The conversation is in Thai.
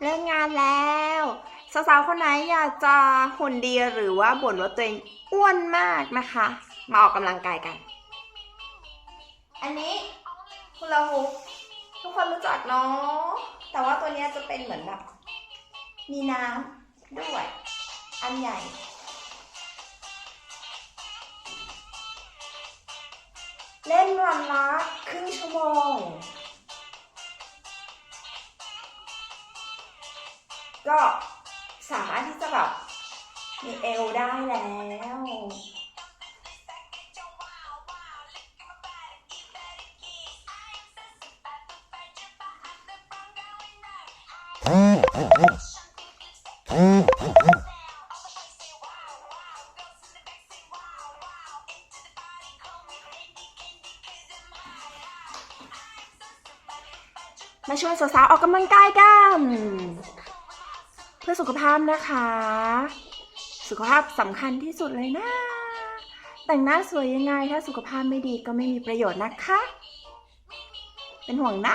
เลิกงานแล้วสาวๆคนไหนอยากจะหุ่นดีหรือว่าบ่นว่าตัวเองอ้วนมากนะคะ มาออกกำลังกายกัน อันนี้คุณลาฮูปทุกคนรู้จักเนาะแต่ว่าตัวนี้จะเป็นเหมือนแบบ มีน้ำด้วย อันใหญ่ เล่นวันละ ก็สามารถที่จะแบบมีเอวได้แล้วมาชวนสาวๆออกกำลังกายกัน พื่อสุขภาพนะคะ สุขภาพสำคัญที่สุดเลยนะ แต่งหน้าสวยยังไงถ้าสุขภาพไม่ดีก็ไม่มีประโยชน์นะคะ เป็นห่วงนะ